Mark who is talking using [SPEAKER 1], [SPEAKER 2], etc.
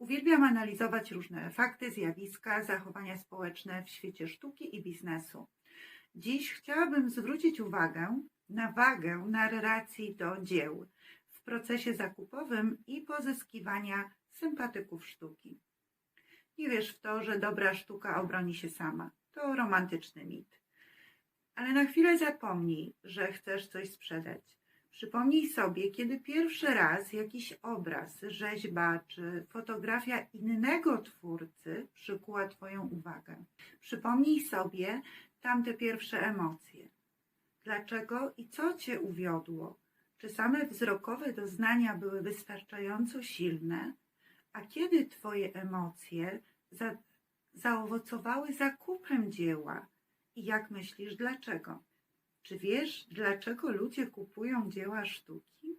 [SPEAKER 1] Uwielbiam analizować różne fakty, zjawiska, zachowania społeczne w świecie sztuki i biznesu. Dziś chciałabym zwrócić uwagę na wagę narracji do dzieł w procesie zakupowym i pozyskiwania sympatyków sztuki. Nie wiesz w to, że dobra sztuka obroni się sama. To romantyczny mit. Ale na chwilę zapomnij, że chcesz coś sprzedać. Przypomnij sobie, kiedy pierwszy raz jakiś obraz, rzeźba czy fotografia innego twórcy przykuła Twoją uwagę. Przypomnij sobie tamte pierwsze emocje. Dlaczego i co Cię uwiodło? Czy same wzrokowe doznania były wystarczająco silne? A kiedy Twoje emocje za, zaowocowały zakupem dzieła? I jak myślisz, dlaczego? Czy wiesz, dlaczego ludzie kupują dzieła sztuki?